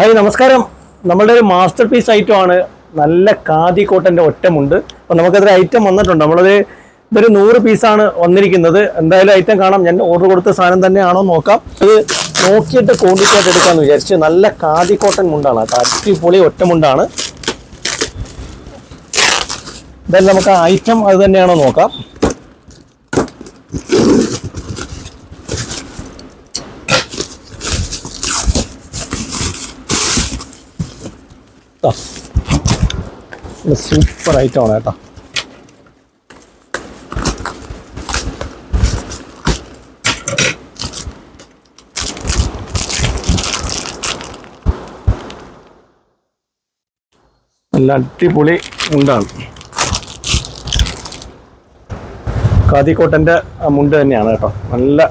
Hi നമസ്കാരം. നമ്മളുടെ ഒരു മാസ്റ്റർ പീസ് ഐറ്റം ആണ്. നല്ല കാതി കോട്ടന്റെ ഒറ്റമുണ്ട്. അപ്പോൾ നമുക്കതൊരു ഐറ്റം വന്നിട്ടുണ്ട്. നമ്മളത് ഇതൊരു നൂറ് പീസാണ് വന്നിരിക്കുന്നത്. എന്തായാലും ഐറ്റം കാണാം. ഞാൻ ഓർഡർ കൊടുത്ത സാധനം തന്നെയാണോ നോക്കാം. അത് നോക്കിയിട്ട് ക്വാണ്ടിറ്റി ആയിട്ട് എടുക്കാന്ന് വിചാരിച്ച് നല്ല കാതി കോട്ടൻ മുണ്ടാണ്. അടിപൊളി ഒറ്റമുണ്ടാണ്. എന്തായാലും നമുക്ക് ഐറ്റം അത് തന്നെയാണോ നോക്കാം. സൂപ്പർ ഐറ്റം ആണ് കേട്ടോ. നല്ല അടിപൊളി മുണ്ടാണ്. കാതിക്കോട്ടന്റെ മുണ്ട് തന്നെയാണ് കേട്ടോ. നല്ല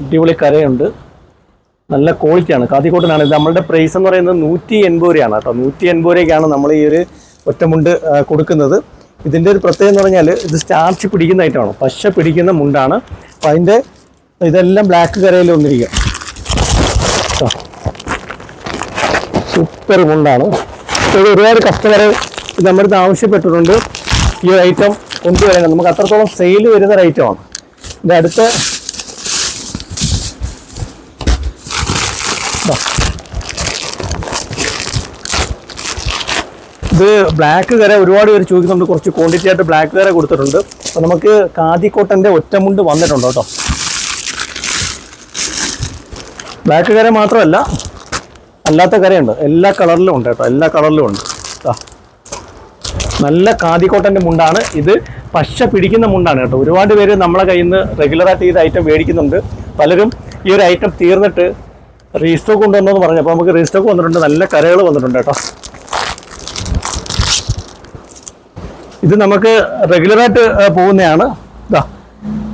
അടിപൊളി കരയുണ്ട്. നല്ല ക്വാളിറ്റിയാണ് കാതിക്കോട്ടനാണ്. ഇത് നമ്മളുടെ പ്രൈസ് എന്ന് പറയുന്നത് നൂറ്റി എൺപത് രൂപയാണ് കേട്ടോ. നൂറ്റി എൺപത് രൂപയ്ക്കാണ് നമ്മൾ ഈ ഒരു ഒറ്റമുണ്ട് കൊടുക്കുന്നത്. ഇതിന്റെ ഒരു പ്രത്യേകത എന്ന് പറഞ്ഞാൽ ഇത് സ്റ്റാർച്ച് പിടിക്കുന്ന ഐറ്റമാണ് പശ പിടിക്കുന്ന മുണ്ടാണ്. അപ്പം അതിന്റെ ഇതെല്ലാം ബ്ലാക്ക് കരയിൽ വന്നിരിക്കുക സൂപ്പർ മുണ്ടാണ്. ഇത് ഒരുപാട് കസ്റ്റമർ ഇത് നമ്മുടെ അടുത്ത് ആവശ്യപ്പെട്ടിട്ടുണ്ട്. ഈ ഐറ്റം കൊണ്ടുവരാൻ. നമുക്ക് അത്രത്തോളം സെയിൽ വരുന്ന ഒരു ഐറ്റമാണ് ഇതിന്റെ അടുത്ത ഇത് ബ്ലാക്ക് കര ഒരുപാട് പേര് ചോദിക്കുന്നുണ്ട്. കുറച്ച് ക്വാണ്ടിറ്റി ആയിട്ട് ബ്ലാക്ക് കര കൊടുത്തിട്ടുണ്ട്. അപ്പോൾ നമുക്ക് കാതിക്കോട്ടന്റെ ഒറ്റമുണ്ട് വന്നിട്ടുണ്ട് കേട്ടോ. ബ്ലാക്ക് കര മാത്രമല്ല അല്ലാത്ത കരയുണ്ട്. എല്ലാ കളറിലും ഉണ്ട് കേട്ടോ. എല്ലാ കളറിലും ഉണ്ട്. നല്ല കാതിക്കോട്ടന്റെ മുണ്ടാണ്. ഇത് പശ പിടിക്കുന്ന മുണ്ടാണ് കേട്ടോ. ഒരുപാട് പേര് നമ്മളെ കയ്യിൽ നിന്ന് റെഗുലറായിട്ട് ഈ ഐറ്റം മേടിക്കുന്നുണ്ട്. പലരും ഈ ഒരു ഐറ്റം തീർന്നിട്ട് റീസ്റ്റോക്ക് കൊണ്ടുവന്നെന്ന് പറഞ്ഞു. അപ്പോൾ നമുക്ക് റീസ്റ്റോക്ക് വന്നിട്ടുണ്ട്. നല്ല കരകൾ വന്നിട്ടുണ്ട് കേട്ടോ. ഇത് നമുക്ക് റെഗുലറായിട്ട് പോകുന്നതാണ്. ഇതാ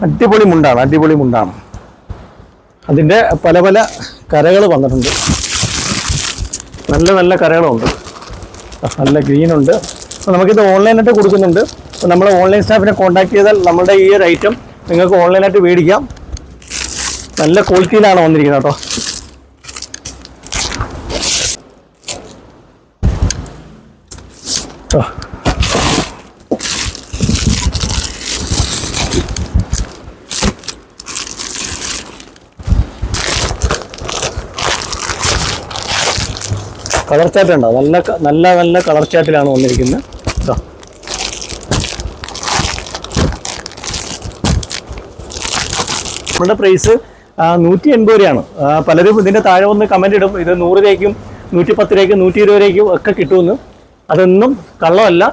അടിപൊളി മുണ്ടാണ് അടിപൊളി മുണ്ടാണ്. അതിന്റെ പല പല കരകൾ വന്നിട്ടുണ്ട്. നല്ല നല്ല കരകളുണ്ട്. നല്ല ഗ്രീനുണ്ട് അപ്പോൾ നമുക്കിത് ഓൺലൈനായിട്ട് കൊടുക്കുന്നുണ്ട്. അപ്പോൾ നമ്മൾ ഓൺലൈൻ സ്റ്റാഫിനെ കോൺടാക്ട് ചെയ്താൽ നമ്മുടെ ഈ ഒരു ഐറ്റം നിങ്ങൾക്ക് ഓൺലൈനായിട്ട് മേടിക്കാം. നല്ല ക്വാളിറ്റിയിലാണ് വന്നിരിക്കുന്നത് കേട്ടോ. കളർ ചാറ്റ് ഉണ്ടോ നല്ല നല്ല നല്ല കളർ ചാറ്റിലാണ് വന്നിരിക്കുന്നത്. നമ്മുടെ പ്രൈസ് നൂറ്റി എൺപത് രൂപയാണ്. പലരും ഇതിന്റെ താഴെ വന്ന് കമന്റ് ഇടും. ഇത് നൂറ് രൂപയ്ക്കും നൂറ്റി പത്ത് രൂപയ്ക്കും നൂറ്റി ഇരുപത് രൂപയ്ക്കും ഒക്കെ കിട്ടുമെന്ന്. അതൊന്നും കള്ളമല്ല.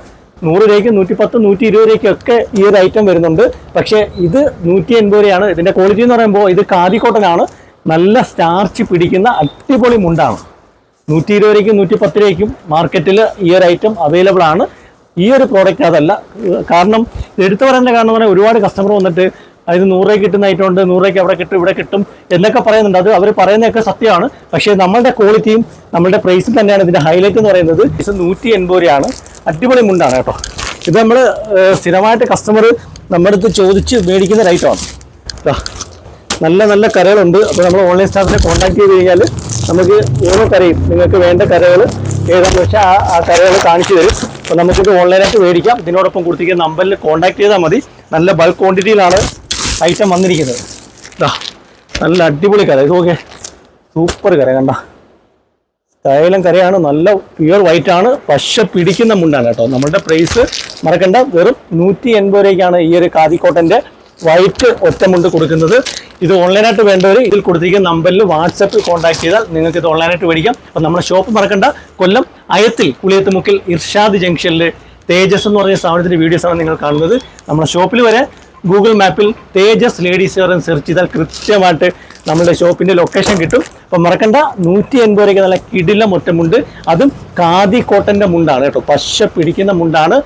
നൂറ് രൂപയ്ക്കും നൂറ്റി പത്ത് നൂറ്റി ഇരുപത് രൂപയ്ക്കും ഒക്കെ ഈ ഒരു ഐറ്റം വരുന്നുണ്ട്. പക്ഷേ ഇത് നൂറ്റി എൺപത് രൂപയാണ് ഇതിന്റെ ക്വാളിറ്റി എന്ന് പറയുമ്പോൾ ഇത് കാതിക്കോട്ടനാണ്. നല്ല സ്റ്റാർച്ച് പിടിക്കുന്ന അടിപൊളി മുണ്ടാണ്. നൂറ്റി ഇരുപത് രൂപയ്ക്കും നൂറ്റി പത്ത് രൂപയ്ക്കും മാർക്കറ്റിൽ ഈ ഒരു ഐറ്റം അവൈലബിൾ ആണ്. ഈ ഒരു പ്രോഡക്റ്റ് അതല്ല. കാരണം എടുത്തു പറയേണ്ട കാരണം പറഞ്ഞാൽ ഒരുപാട് കസ്റ്റമർ വന്നിട്ട് അത് നൂറ് കിട്ടുന്ന ഐറ്റം ഉണ്ട് നൂറ് രൂപയ്ക്ക് അവിടെ കിട്ടും ഇവിടെ കിട്ടും എന്നൊക്കെ പറയുന്നുണ്ട്. അത് അവർ പറയുന്നതൊക്കെ സത്യമാണ്. പക്ഷേ നമ്മളുടെ ക്വാളിറ്റിയും നമ്മളുടെ പ്രൈസും തന്നെയാണ് ഇതിന്റെ ഹൈലൈറ്റ് എന്ന് പറയുന്നത്. ഇത് നൂറ്റി എൺപത് രൂപയാണ്. അടിപൊളി മുണ്ടാണ് കേട്ടോ. ഇത് നമ്മൾ സ്ഥിരമായിട്ട് കസ്റ്റമർ നമ്മുടെ അടുത്ത് ചോദിച്ച് മേടിക്കുന്ന ഒരു ഐറ്റമാണ്. നല്ല നല്ല കരകളുണ്ട്. അപ്പോൾ നമ്മൾ ഓൺലൈൻ സ്റ്റാഫിനെ കോൺടാക്ട് ചെയ്ത് കഴിഞ്ഞാൽ നമുക്ക് ഓരോ കരയും. നിങ്ങൾക്ക് വേണ്ട കരകൾ ഏതാണെന്ന് വെച്ചാൽ ആ ആ കരകൾ കാണിച്ചു തരും. അപ്പോൾ നമുക്കിത് ഓൺലൈനായിട്ട് മേടിക്കാം. ഇതിനോടൊപ്പം കൊടുത്തിരിക്കുന്ന നമ്പറിൽ കോൺടാക്ട് ചെയ്താൽ മതി. നല്ല ബൾക്ക് ക്വാണ്ടിറ്റിയിലാണ് ഐറ്റം വന്നിരിക്കുന്നത്. നല്ല അടിപൊളി കര ഇത് നോക്കിയേ സൂപ്പർ കര കണ്ട. തൈലം കരയാണ് നല്ല പ്യുവർ വൈറ്റ് ആണ്. പശ പിടിക്കുന്ന മുണ്ടാണ് കേട്ടോ. നമ്മളുടെ പ്രൈസ് മറക്കണ്ട. വെറും നൂറ്റി എൺപത് രൂപയ്ക്കാണ് ഈ ഒരു കാതിക്കോട്ടന്റെ വൈറ്റ് ഒറ്റമുണ്ട് കൊടുക്കുന്നത്. ഇത് ഓൺലൈനായിട്ട് വേണ്ടവർ ഇതിൽ കൊടുത്തിരിക്കുന്ന നമ്പറിൽ വാട്സപ്പിൽ കോൺടാക്ട് ചെയ്താൽ നിങ്ങൾക്ക് ഇത് ഓൺലൈനായിട്ട് മേടിക്കാം. അപ്പം നമ്മുടെ ഷോപ്പ് മറക്കണ്ട. കൊല്ലം അയത്തിൽ പുളിയത്തുമുക്കിൽ ഇർഷാദ് ജംഗ്ഷനിൽ തേജസ് എന്ന് പറഞ്ഞ സ്ഥാപനത്തിന്റെ വീഡിയോസാണ് നിങ്ങൾ കാണുന്നത്. നമ്മുടെ ഷോപ്പിൽ വരെ ഗൂഗിൾ മാപ്പിൽ തേജസ് ലേഡീസ് എന്ന് സെർച്ച് ചെയ്താൽ കൃത്യമായിട്ട് നമ്മുടെ ഷോപ്പിന്റെ ലൊക്കേഷൻ കിട്ടും. അപ്പം മറക്കണ്ട നൂറ്റി എൺപത് രൂപയ്ക്ക് നല്ല കിടില മുറ്റമുണ്ട് അതും കാതി കോട്ടന്റെ മുണ്ടാണ് കേട്ടോ. പശ പിടിക്കുന്ന മുണ്ടാണ്.